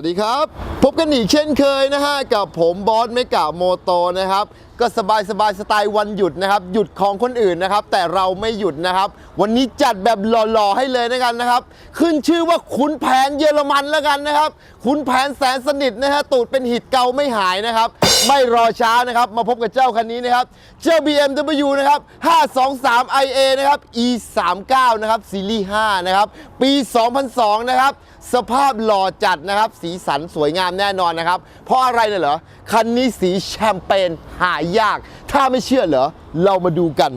วัสดีครับ พบกันอีกเช่นเคยนะฮะกับผมบอสเมกาโมโตนะครับ ก็สบายสบายสไตล์วันหยุดนะครับ หยุดของคนอื่นนะครับ แต่เราไม่หยุดนะครับ วันนี้จัดแบบหล่อๆให้เลยนะกันนะครับ ขึ้นชื่อว่าขุนแผนเยอรมันแล้วกันนะครับขุนแผนแสนสนิทนะฮะตูดเป็นหิดเกาไม่หายนะครับ ไม่รอช้านะครับ มาพบกับเจ้าคันนี้นะครับ เจ้า BMW นะครับ 523 IA นะครับ E 3 9 นะครับซีรีส์5นะครับ ปี 2002 นะครับ สภาพหล่อจัดนะครับ สีสันสวยงามแน่นอนนะครับ เพราะอะไรเนี่ยเหรอ คันนี้สีแชมเปญหายาก ถ้าไม่เชื่อเหรอ เรามาดูกัน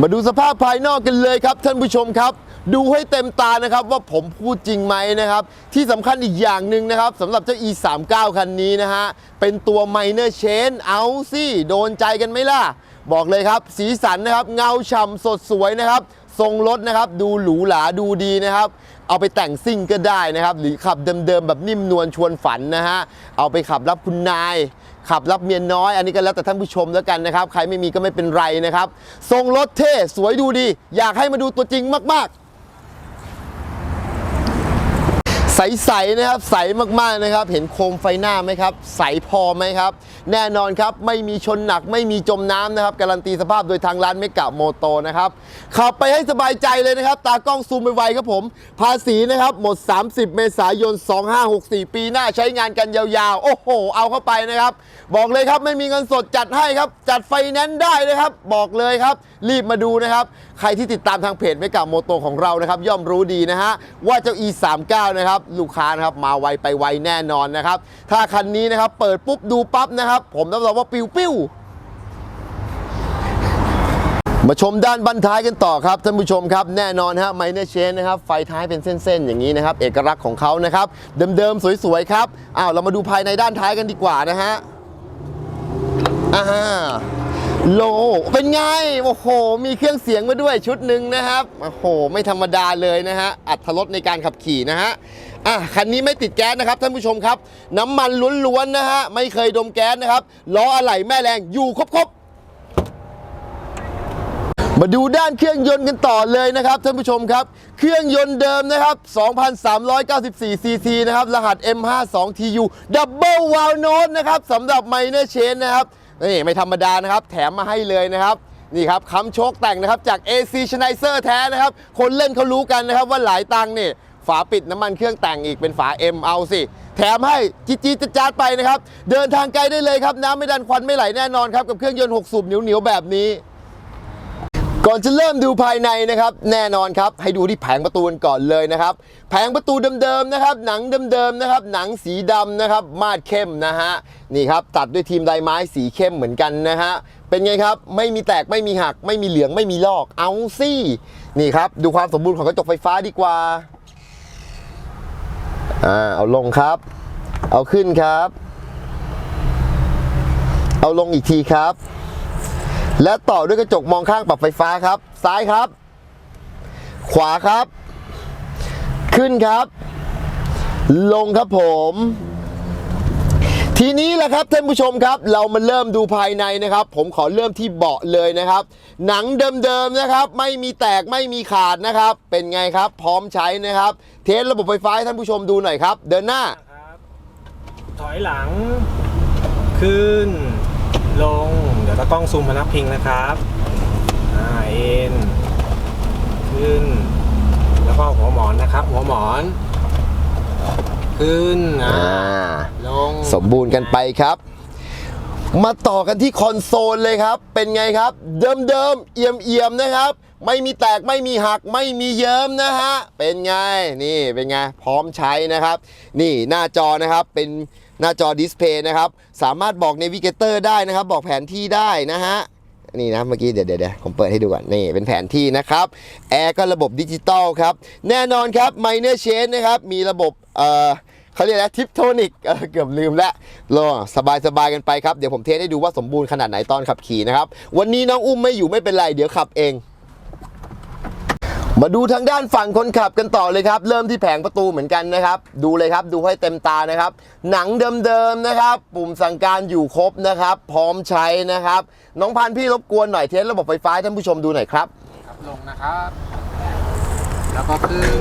มาดูสภาพภายนอกกันเลยครับ ท่านผู้ชมครับดูให้เต็มตานะครับว่าผมพูดจริงไหมนะครับ ที่สำคัญอีกอย่างหนึ่งนะครับสำหรับเจ้า e 3 9 คันนี้นะฮะ เป็นตัว minor chain เอาสิโดนใจกันไหมล่ะ บอกเลยครับ สีสันนะครับ เงาฉ่ำสดสวยนะครับ ทรงรถนะครับ ดูหรูหราดูดีนะครับ เอาไปแต่งซิ่งก็ได้นะครับ หรือขับเดิมๆแบบนิ่มนวลชวนฝันนะฮะ เอาไปขับรับคุณนาย ขับรับเมียน้อย อันนี้ก็แล้วแต่ท่านผู้ชมแล้วกันนะครับ ใครไม่มีก็ไม่เป็นไรนะครับ ทรงรถเท่ สวยดูดี อยากให้มาดูตัวจริงมากๆ ใสๆนะครับใสมากๆนะครับ เห็นโคมไฟหน้าไหมครับ ใสพอไหมครับ แน่นอนครับไม่มีชนหนักไม่มีจมน้ำนะครับ การันตีสภาพโดยทางร้านเมกะโมโตนะครับขับไปให้สบายใจเลยนะครับ ตากล้องซูมไปไวครับผม ภาษีนะครับหมด 30 เมษายน 2564 ปีหน้าใช้งานกันยาวๆ โอ้โห เอาเข้าไปนะครับ บอกเลยครับไม่มีเงินสดจัดให้ครับ จัดไฟแนนซ์ได้นะครับ บอกเลยครับ รีบมาดูนะครับใครที่ติดตามทางเพจเมกะโมโตของเรานะครับย่อมรู้ดีนะฮะว่าเจ้า e 3 9นะครับลูกค้านะครับมาไวไปไวแน่นอนนะครับถ้าคันนี้นะครับเปิดปุ๊บดูปั๊บนะครับ ผมรับรองว่าปิ้วปิ้วมาชมด้านบันท้ายกันต่อครับท่านผู้ชมครับแน่นอนฮะไมเนอร์เชนนะครับไฟท้ายเป็นเส้นๆ อย่างนี้นะครับ เอกลักษณ์ของเขานะครับ เดิมๆ สวยๆ ครับอ้าวเรามาดูภายในด้านท้ายกันดีกว่านะฮะอ่า โล เป็นไง โอ้โห มีเครื่องเสียงมาด้วยชุดหนึ่งนะครับ โอ้โห ไม่ธรรมดาเลยนะฮะ อัตรสในการขับขี่นะฮะ อะ คันนี้ไม่ติดแก๊สนะครับท่านผู้ชมครับ น้ำมันล้วนๆนะฮะ ไม่เคยดมแก๊สนะครับ ล้ออะไหล่แม่แรงอยู่ครบๆมาดูด้านเครื่องยนต์กันต่อเลยนะครับท่านผู้ชมครับ เครื่องยนต์เดิมนะครับ 2,394 ซีซีนะครับ รหัส M52TU Double Valve Note นะครับสำหรับ Minor Chain นะครับ นี่ไม่ธรรมดานะครับ แถมมาให้เลยนะครับนี่ครับคำโชคแต่งนะครับจาก AC Schneider แท้นะครับ คนเล่นเขารู้กันนะครับว่าหลายตังค์นี่ฝาปิดน้ำมันเครื่องแต่งอีกเป็นฝา M เอาสิ แถมให้จีจีจะจัดไปนะครับ เดินทางไกลได้เลยครับ น้ำไม่ดันควันไม่ไหลแน่นอนครับ กับเครื่องยนต์ 6 สูบเหนียวๆแบบนี้ ก่อนจะเริ่มดูภายในนะครับ แน่นอนครับ ให้ดูที่แผงประตูกันก่อนเลยนะครับ แผงประตูเดิมๆนะครับ หนังเดิมๆนะครับ หนังสีดำนะครับ มาดเข้มนะฮะนี่ครับตัดด้วยทีมไดไม้สีเข้มเหมือนกันนะฮะเป็นไงครับไม่มีแตกไม่มีหัก ไม่มีเหลืองไม่มีลอกเอาสินี่ครับดูความสมบูรณ์ของกระจกไฟฟ้าดีกว่าอ่าเอาลงครับ เอาขึ้นครับ เอาลงอีกทีครับ และต่อด้วยกระจกมองข้างปรับไฟฟ้าครับ ซ้ายครับ ขวาครับ ขึ้นครับ ลงครับผม ทีนี้แหละครับท่านผู้ชมครับ เรามาเริ่มดูภายในนะครับ ผมขอเริ่มที่เบาะเลยนะครับ หนังเดิมๆนะครับ ไม่มีแตกไม่มีขาดนะครับ เป็นไงครับ พร้อมใช้นะครับ เทสระบบไฟฟ้าให้ท่านผู้ชมดูหน่อยครับ เดินหน้า ถอยหลัง ขึ้น ลง ดี๋ยวตากล้องซูมมานับพิงนะครับอ่อ่าเอ็นขึ้น แล้วก็หัวหมอนนะครับ หัวหมอน ขึ้นอ่าอ่าลงสมบูรณ์กันไปครับ มาต่อกันที่คอนโซลเลยครับ เป็นไงครับ เดิมเดิมๆเอี่ยมเอี่ยมๆนะครับ ไม่มีแตกไม่มีหักไม่มีเยิ้มนะฮะ เป็นไงนี่เป็นไงพร้อมใช้นะครับ นี่หน้าจอนะครับเป็น หน้าจอดิสเพย์นะครับ สามารถบอกเนวิเกเตอร์ได้นะครับ บอกแผนที่ได้นะฮะนี่นะเมื่อกี้เดี๋ยวเดี๋ยวเดี๋ยวผมเปิดให้ดูก่อนนี่เป็นแผนที่นะครับแอร์ก็ระบบดิจิตอลครับ แน่นอนครับไมเนอร์เชนนะครับ มีระบบเอ่อเขาเรียกอะไรทิปโทนิกเกือบลืมล้วรอสบายสบายกันไปครับ เดี๋ยวผมเทสให้ดูว่าสมบูรณ์ขนาดไหนตอนขับขี่นะครับ วันนี้น้องอุ้มไม่อยู่ไม่เป็นไร เดี๋ยวขับเอง มาดูทางด้านฝั่งคนขับกันต่อเลยครับ เริ่มที่แผงประตูเหมือนกันนะครับ ดูเลยครับดูให้เต็มตานะครับ หนังเดิมๆนะครับ ปุ่มสั่งการอยู่ครบนะครับ พร้อมใช้นะครับ น้องพันพี่รบกวนหน่อยเทสระบบไฟฟ้าให้ท่านผู้ชมดูหน่อยครับครับลงนะครับ แล้วก็ขึ้น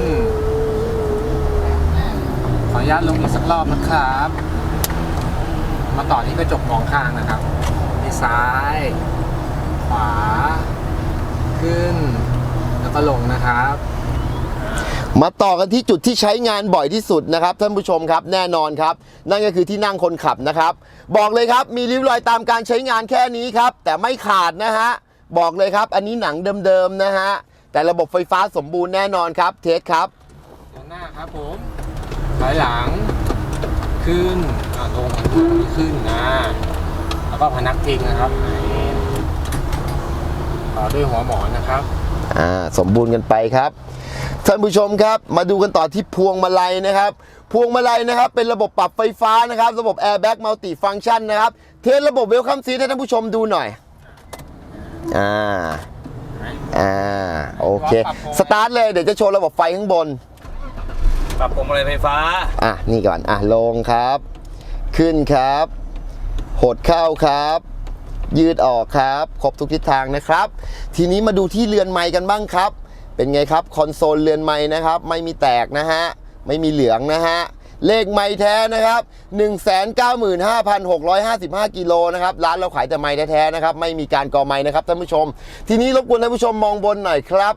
ขออนุญาตลงอีกสักรอบนะครับ มาต่อที่กระจกมองข้างนะครับมีซ้าย ขวา ขึ้น แล้วก็ลงนะครับ มาต่อกันที่จุดที่ใช้งานบ่อยที่สุดนะครับ ท่านผู้ชมครับแน่นอนครับ นั่นก็คือที่นั่งคนขับนะครับ บอกเลยครับมีริ้วรอยตามการใช้งานแค่นี้ครับ แต่ไม่ขาดนะฮะบอกเลยครับ อันนี้หนังเดิมๆนะฮะแต่ระบบไฟฟ้าสมบูรณ์แน่นอนครับ เทสครับเดินหน้าครับผมถอยหลังขึ้นอ่าลงขึ้นนะแล้วก็พนักพิงนะครับนี่ต่อด้วยหัวหมอนนะครับอ่า สมบูรณ์กันไปครับ ท่านผู้ชมครับ มาดูกันต่อที่พวงมาลัยนะครับ พวงมาลัยนะครับ เป็นระบบปรับไฟฟ้านะครับ ระบบ Airbag Multi Function นะครับ เทสระบบ Welcome Seat ให้ท่านผู้ชมดูหน่อย อ่า อ่า โอเค สตาร์ทเลย เดี๋ยวจะโชว์ระบบไฟข้างบน ปรับพวงมาลัยไฟฟ้า อะ นี่ก่อน อะ ลงครับ ขึ้นครับ หดเข้าครับ ยืดออกครับ ครบทุกทิศทางนะครับ ทีนี้มาดูที่เรือนไม้กันบ้างครับ เป็นไงครับคอนโซลเรือนไม้นะครับ ไม่มีแตกนะฮะ ไม่มีเหลืองนะฮะ เลขไม้แท้นะครับ 195,655 กิโลนะครับ ร้านเราขายแต่ไม้แท้ๆนะครับ ไม่มีการกอไม้นะครับท่านผู้ชม ทีนี้รบกวนท่านผู้ชมมองบนหน่อยครับ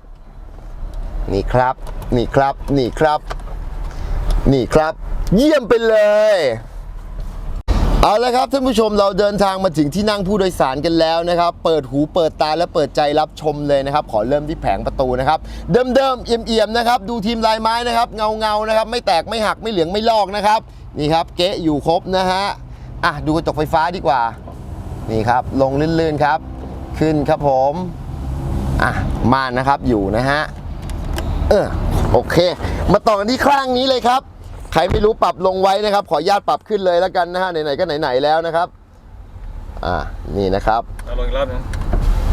นี่ครับ นี่ครับ นี่ครับ นี่ครับ เยี่ยมไปเลย เอาละครับท่านผู้ชมเราเดินทางมาถึงที่นั่งผู้โดยสารกันแล้วนะครับ เปิดหูเปิดตาและเปิดใจรับชมเลยนะครับ ขอเริ่มที่แผงประตูนะครับ เดิมๆเอี่ยมๆนะครับ ดูทีมลายไม้นะครับเงาเงาๆนะครับ ไม่แตกไม่หักไม่เหลืองไม่ลอกนะครับ นี่ครับ เก๊ะอยู่ครบนะฮะอะดูกระจกไฟฟ้าดีกว่า นี่ครับ ลงลื่นๆครับ ขึ้นครับผมอะม่านนะครับอยู่นะฮะเออโอเค มาต่อกันที่ข้างนี้เลยครับ ใครไม่รู้ปรับลงไว้นะครับ ขออนุญาตปรับขึ้นเลยแล้วกันนะฮะไหนๆก็ไหนๆแล้วนะครับ อ่านี่นะครับเอาลงอีกรอบหนึง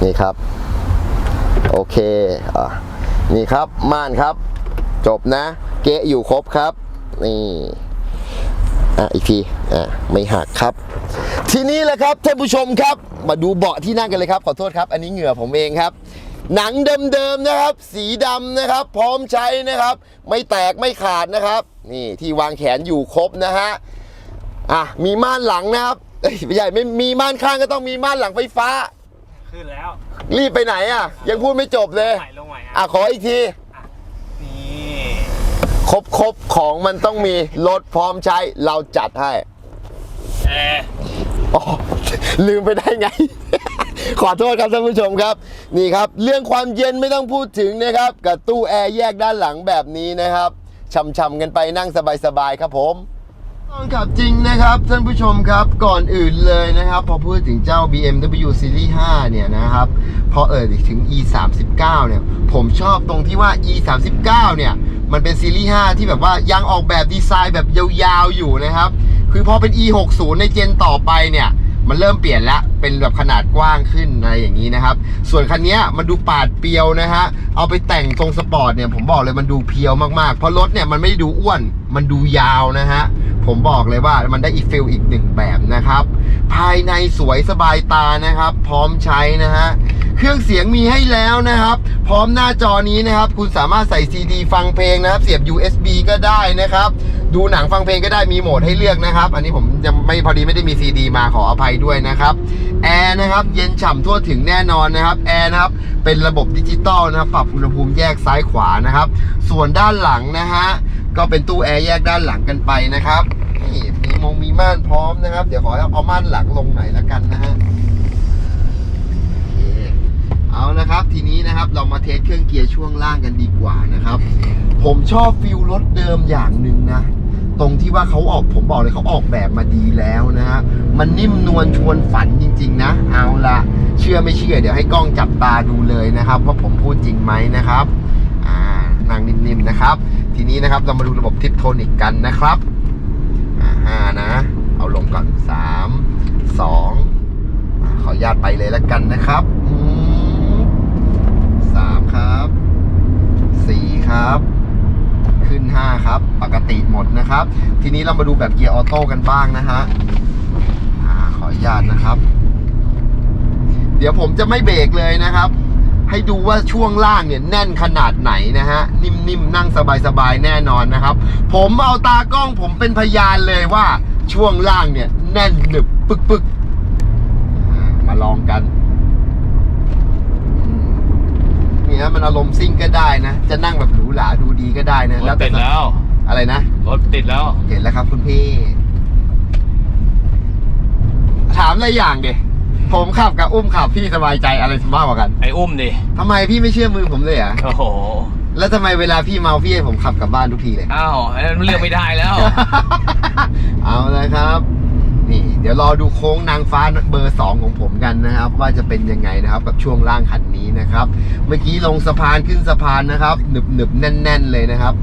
นี่ครับ โอเคอะนี่ครับม่านครับ จบนะ เกะอยู่ครบครับ นี่อะอีกทีอะไม่หักครับ ทีนี้แหละครับท่านผู้ชมครับ มาดูเบาะที่นั่งกันเลยครับ ขอโทษครับ อันนี้เหงื่อผมเองครับ หนังเดิมๆนะครับ สีดำนะครับ พร้อมใช้นะครับ ไม่แตกไม่ขาดนะครับ นี่ที่วางแขนอยู่ครบนะฮะอะมีม่านหลังนะครับเอ้ยไม่ใช่ไม่มีม่านข้างก็ต้องมีม่านหลังไฟฟ้า ขึ้นแล้วรีบไปไหนอะ ยังพูดไม่จบเลย ใหม่ลงใหม่อะ อะขออีกที นี่ครบครบของมันต้องมีรถพร้อมใช้เราจัดให้ แอร์อ๋อลืมไปได้ไง ขอโทษครับท่านผู้ชมครับ นี่ครับ เรื่องความเย็นไม่ต้องพูดถึงนะครับ กับตู้แอร์แยกด้านหลังแบบนี้นะครับช่ำๆกันไปนั่งสบายๆครับผมต้องขับจริงนะครับท่านผู้ชมครับก่อนอื่นเลยนะครับ พอพูดถึงเจ้า BMW Series 5 เนี่ยนะครับ พอเอ่ยถึง E 3 9เนี่ย ผมชอบตรงที่ว่า E 3 9เนี่ย มันเป็นซีรีส์ 5 ที่แบบว่ายังออกแบบดีไซน์แบบยาวๆอยู่นะครับ คือพอเป็น E 6 0ในเจนต่อไปเนี่ย มันเริ่มเปลี่ยนละเป็นแบบขนาดกว้างขึ้นอะไรอย่างนี้นะครับ ส่วนคันนี้มันดูปาดเปียวนะฮะเอาไปแต่งทรงสปอร์ตเนี่ยผมบอกเลยมันดูเพียวมากๆ เพราะรถเนี่ยมันไม่ได้ดูอ้วนมันดูยาวนะฮะผมบอกเลยว่ามันได้อีกฟิลอีกหนึ่งแบบนะครับ ภายในสวยสบายตานะครับ พร้อมใช้นะฮะเครื่องเสียงมีให้แล้วนะครับ พร้อมหน้าจอนี้นะครับ คุณสามารถใส่ซีดีฟังเพลงนะครับ เสียบ USB ก็ได้นะครับ ดูหนังฟังเพลงก็ได้มีโหมดให้เลือกนะครับ อันนี้ผมยังไม่พอดีไม่ได้มีซีดีมาขออภัยด้วยนะครับแอร์นะครับเย็นฉ่ำทั่วถึงแน่นอนนะครับแอร์นะครับเป็นระบบดิจิตอลนะครับปรับอุณหภูมิแยกซ้ายขวานะครับ ส่วนด้านหลังนะฮะก็เป็นตู้แอร์แยกด้านหลังกันไปนะครับนี่มีมงมีม่านพร้อมนะครับ เดี๋ยวขอเอาม่านหลังลงหน่อยละกันนะฮะเอานะครับ ทีนี้นะครับเรามาเทสเครื่องเกียร์ช่วงล่างกันดีกว่านะครับ ผมชอบฟิลรถเดิมอย่างหนึ่งนะ ตรงที่ว่าเขาออกผมบอกเลยเขาออกแบบมาดีแล้วนะฮะมันนิ่มนวลชวนฝันจริง ๆ นะ เอาละเชื่อไม่เชื่อ เดี๋ยวให้กล้องจับตาดูเลยนะครับ ว่าผมพูดจริงไหมนะครับอ่านั่งนิ่มๆนะครับ ทีนี้นะครับเรามาดูระบบทิปโทนิกกันนะครับอ่าห้านะ เอาลงก่อนสามสองขออนุญาตไปเลยแล้วกันนะครับสามครับสี่ครับ นห้าครับ ปกติหมดนะครับ ทีนี้เรามาดูแบบเกียร์ออโต้กันบ้างนะฮะขออนุญาตนะครับ เดี๋ยวผมจะไม่เบรกเลยนะครับ ให้ดูว่าช่วงล่างเนี่ยแน่นขนาดไหนนะฮะ นิ่มๆ นั่งสบายๆ แน่นอนนะครับ ผมเอาตากล้องผมเป็นพยานเลยว่าช่วงล่างเนี่ยแน่นหนึบปึกๆ มาลองกันอืม นี่นะมันอารมณ์ซิ่งก็ได้นะ จะนั่งแบบหรูหราดูดีก็ได้นะรถติดแล้ว อะไรนะ รถติดแล้ว เห็นแล้วครับคุณพี่ ถามอะไรอย่างเดียผมขับกับอุ้มขับพี่สบายใจอะไรมากกว่ากัน ไอ้อุ้มดิทำไมพี่ไม่เชื่อมือผมเลยอะโอ้โหแล้วทำไมเวลาพี่เมาพี่ให้ผมขับกลับบ้านทุกทีเลย อ้าวอันนั้นเลือกไม่ได้แล้ว เอาเลยครับนี่ เดี๋ยวรอดูโค้งนางฟ้าเบอร์สองของผมกันนะครับ ว่าจะเป็นยังไงนะครับกับช่วงล่างคันนี้นะครับ เมื่อกี้ลงสะพานขึ้นสะพานนะครับหนึบหนึบแน่น ๆ เลยนะครับ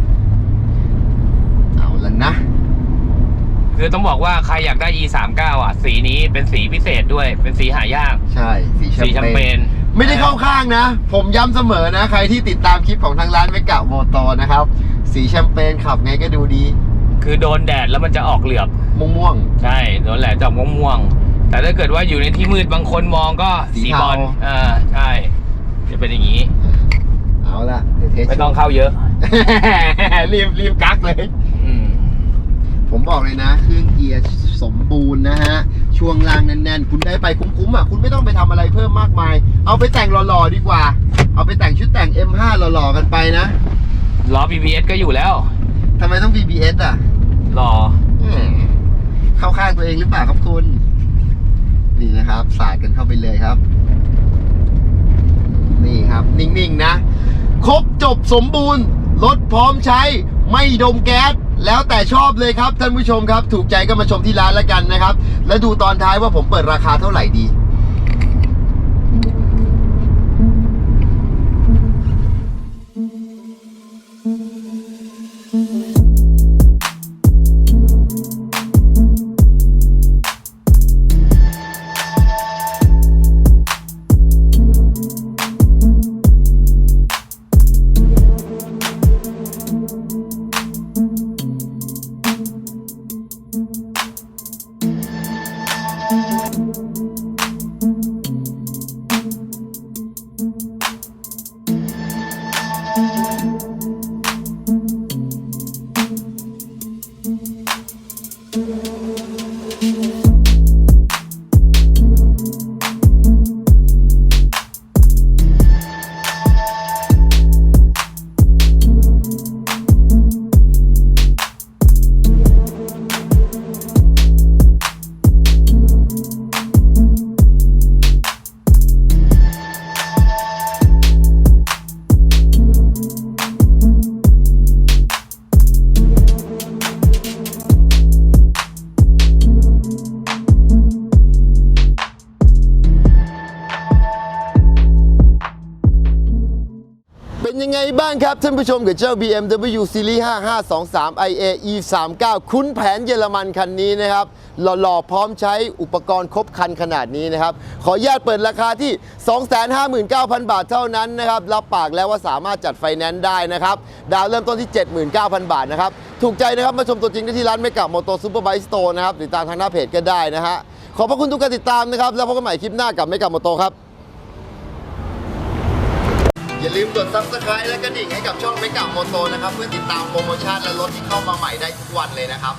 เอาละนะ คือต้องบอกว่าใครอยากได้ e 3 9อะ สีนี้เป็นสีพิเศษด้วยเป็นสีหายาก ใช่ สีแชสีแชมมเปเปญญไม่ได้เข้าข้างนะ ผมย้ำเสมอนะ ใครที่ติดตามคลิปของทางร้านเมกะโมโตนะครับ สีแชมเปญขับไงก็ดูดี คือโดนแดดแล้วมันจะออกเหลือบ ม่วงใช่โดนแดดจะออกม่วงๆแต่ถ้าเกิดว่าอยู่ในที่มืดบางคนมองก็สีสีเทา บอลอ่าใช่ จะเป็นอย่างนี้ ๆเอาละเดี๋ยวเทสไม่ต้องเข้าเยอะ รีบรีบกักเลย อืม ผมบอกเลยนะ เครื่องเกียร์สมบูรณ์นะฮะ ช่วงล่างแน่นๆ คุณได้ไปคุ้มๆอะ คุณไม่ต้องไปทำอะไรเพิ่มมากมาย เอาไปแต่งหล่อๆดีกว่า เอาไปแต่งชุดแต่ง M5 หล่อๆกันไปนะล้อ BBS ก็อยู่แล้ว ทำไมต้อง BBS อะ รอ แหมเข้าข้าง ตัวเองหรือเปล่าครับคุณ นี่นะครับ สาดกันเข้าไปเลยครับ นี่ครับ นิ่งๆนะ ครบจบสมบูรณ์ รถพร้อมใช้ ไม่ดมแก๊สแล้วแต่ชอบเลยครับท่านผู้ชมครับ ถูกใจก็มาชมที่ร้านแล้วกันนะครับ และดูตอนท้ายว่าผมเปิดราคาเท่าไหร่ดี ครับ ท่านผู้ชมกับเจ้า BMW Series 5 523 IA E39 คุ้นแผนเยอรมันคันนี้นะครับ หล่อๆ พร้อมใช้อุปกรณ์ครบคันขนาดนี้นะครับ ขออนุญาตเปิดราคาที่ 259,000 บาทเท่านั้นนะครับ รับปากแล้วว่าสามารถจัดไฟแนนซ์ได้นะครับ ดาวเริ่มต้นที่ 79,000 บาทนะครับ ถูกใจนะครับ มาชมตัวจริงได้ที่ร้านเมกะโมโตอร์ซูเปอร์ไบค์สโตร์นะครับ ติดตามทางหน้าเพจก็ได้นะฮะ ขอบพระคุณทุกการติดตามนะครับ แล้วพบกันใหม่คลิปหน้ากับเมกะโมโตอร์ครับ อย่าลืมกด subscribe และกระดิ่งให้กับช่องเมกาโมโตนะครับ เพื่อติดตามโปรโมชั่นและรถที่เข้ามาใหม่ได้ทุกวันเลยนะครับ